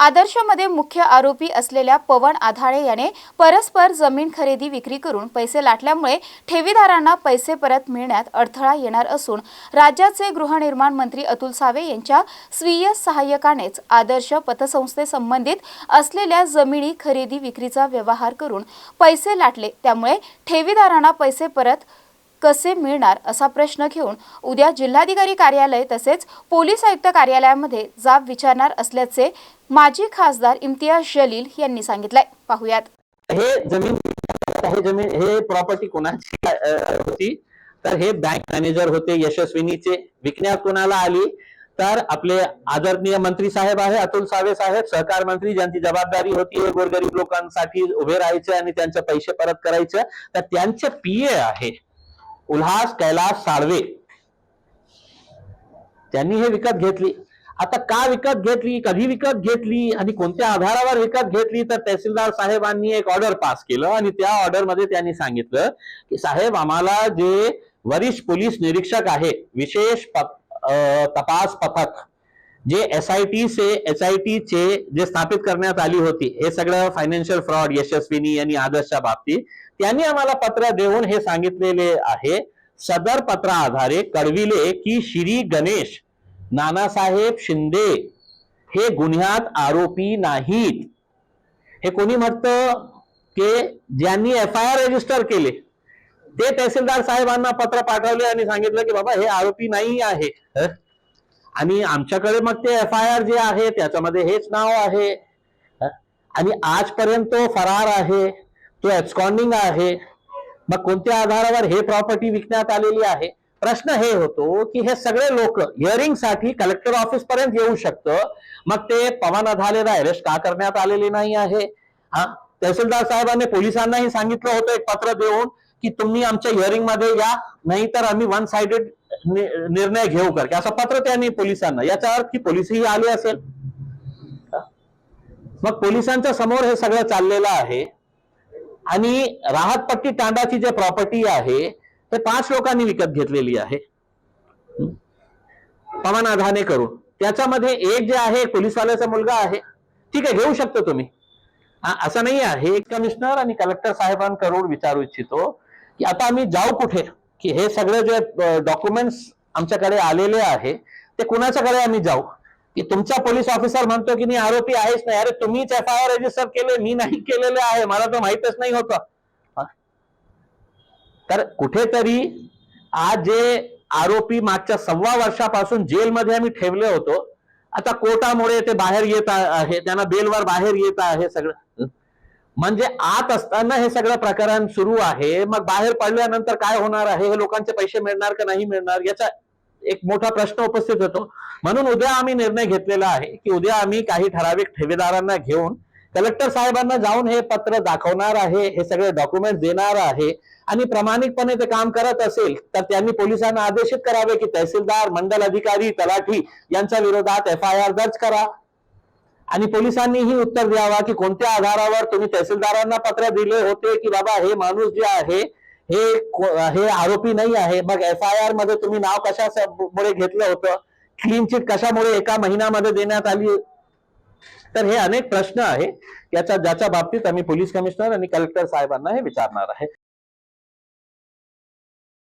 आदर्शमध्ये मुख्य आरोपी असलेल्या पवन आधाळे याने परस्पर जमीन खरेदी विक्री करून पैसे लाटल्यामुळे ठेवीदारांना पैसे परत मिळण्यात अडथळा येणार असून राज्याचे गृहनिर्माण मंत्री अतुल सावे यांच्या स्वीय सहाय्यकानेच आदर्श पतसंस्थेसंबंधित असलेल्या जमिनी खरेदी विक्रीचा व्यवहार करून पैसे लाटले. त्यामुळे ठेवीदारांना पैसे परत कसे मिळणार असा प्रश्न घेऊन उद्या जिल्हाधिकारी कार्यालय तसेच पोलीस आयुक्त कार्यालयामध्ये जाब विचारणार असल्याचे माजी खासदार इम्तियाज जलील यांनी सांगितलंय. पाहुयात. हे जमीन हे जमीन हे प्रॉपर्टी कोणाची होती? तर हे बँक मॅनेजर होते यशस्विनीचे. विकण्यात कोणाला आली. तर आपले आदरणीय मंत्री साहेब आहे अतुल सावे साहेब. सहकार मंत्री ज्यांची जबाबदारी होती हे गोरगरीब लोकांसाठी उभे राहायचे आणि त्यांचे पैसे परत करायचे. तर त्यांचे पीए आहे. उल्हास कैलास साळवे. त्यांनी हे विकत घेतली. आता का विकत घेतली? कधी विकत घेतली? आणि कोणत्या आधारावर विकत घेतली? तर तहसीलदार साहेबांनी एक ऑर्डर पास केलं आणि त्या ऑर्डरमध्ये त्यांनी सांगितलं की साहेब आम्हाला जे वरिष्ठ पोलीस निरीक्षक आहे विशेष प- तपास पथक जे एस आय टी से एस आय टी चे जे स्थापित करण्यात आली होती हे सगळं फायनान्शियल फ्रॉड यशस्विनी आणि आदर्शच्या बाबतीत त्यांनी आम्हाला पत्र देऊन हे सांगितलेले आहे. सदर पत्रा आधारे कळविले की श्री गणेश नानासाहेब शिंदे हे गुन्ह्यात आरोपी नाहीत. हे कोणी म्हणतं की ज्यांनी एफ आय आर रजिस्टर केले. ते तहसीलदार साहेबांना पत्र पाठवले आणि सांगितलं की बाबा हे आरोपी नाही आहे. आणि आमच्याकडे मग ते एफ आय आर जे आहे त्याच्यामध्ये हेच नाव आहे. आणि आजपर्यंत तो फरार आहे तो एब्स्कॉन्डिंग आहे. मग कोणत्या आधारावर हे प्रॉपर्टी विकण्यात आलेली आहे? प्रश्न हे होतो की हे सगळे लोक हिअरिंगसाठी कलेक्टर ऑफिस पर्यंत येऊ शकतं. मग ते पवन अधालेला अरेस्ट का करण्यात आलेले नाही आहे? हा? तहसीलदार साहेबांनी पोलिसांनाही सांगितलं होतं एक पत्र देऊन की तुम्ही आमच्या हिअरिंगमध्ये या नाही तर आम्ही वन साइडेड निर्णय घेऊ कर. असं पत्र त्यांनी पोलिसांना याचा अर्थ की पोलिसही आले असेल. मग पोलिसांच्या समोर हे सगळं चाललेलं आहे. आणि राहतपट्टी तांडाची जे प्रॉपर्टी आहे ते पाच लोकांनी विकत घेतलेली आहे. हं? पवन आधाने करून. त्याच्यामध्ये एक जे आहे पोलिसवाल्याचा पोलीसवाल्याचा मुलगा आहे. ठीक आहे घेऊ शकतो तुम्ही. असं नाही आहे. कमिशनर आणि कलेक्टर साहेबांकडून विचारू इच्छितो की आता आम्ही जाऊ कुठे? की हे सगळे जे डॉक्युमेंट्स आमच्याकडे आलेले आहे ते कुणाच्याकडे आम्ही जाऊ? की तुमचा पोलीस ऑफिसर म्हणतो की मी आरोपी आहेच नाही. अरे तुम्हीच एफ आय आर रजिस्टर केले मी नाही केलेले आहे. मला तर माहितच नाही होतं. तर कुठेतरी आज जे आरोपी मागच्या सव्वा वर्षापासून जेलमध्ये आम्ही ठेवले होतो आता कोर्टामुळे ते बाहेर येत आहे त्यांना बेलवर बाहेर येत आहे सगळं. म्हणजे आत असताना हे सगळं प्रकरण सुरू आहे. मग बाहेर पडल्यानंतर काय होणार आहे? हे लोकांचे पैसे मिळणार का नाही मिळणार? याचा एक मोठा प्रश्न उपस्थित होतो. म्हणून उद्या आम्ही निर्णय घेतलेला आहे की उद्या आम्ही काही ठराविक ठेवीदारांना घेऊन कलेक्टर साहेबांना जाऊन हे पत्र दाखवणार आहे हे सगळे डॉक्युमेंट देणार आहे आणि प्रामाणिकपणे ते काम करत असेल तर त्यांनी पोलिसांना आदेशित करावे की तहसीलदार मंडल अधिकारी तलाठी यांच्या विरोधात एफ आय आर दर्ज करा. आणि पोलिसांनीही उत्तर द्यावा की कोणत्या आधारावर तुम्ही तहसीलदारांना पत्र दिले होते की बाबा हे माणूस जे आहे हे को- हे आरोपी नाही आहे. मग एफ आय आरमध्ये तुम्ही नाव कशामुळे घेतलं होतं? क्लीन चिट कशामुळे एका महिन्यामध्ये देण्यात आली? तर हे अनेक प्रश्न आहे याच्या ज्याच्या बाबतीत आम्ही पोलीस कमिशनर आणि कलेक्टर साहेबांना हे विचारणार आहे.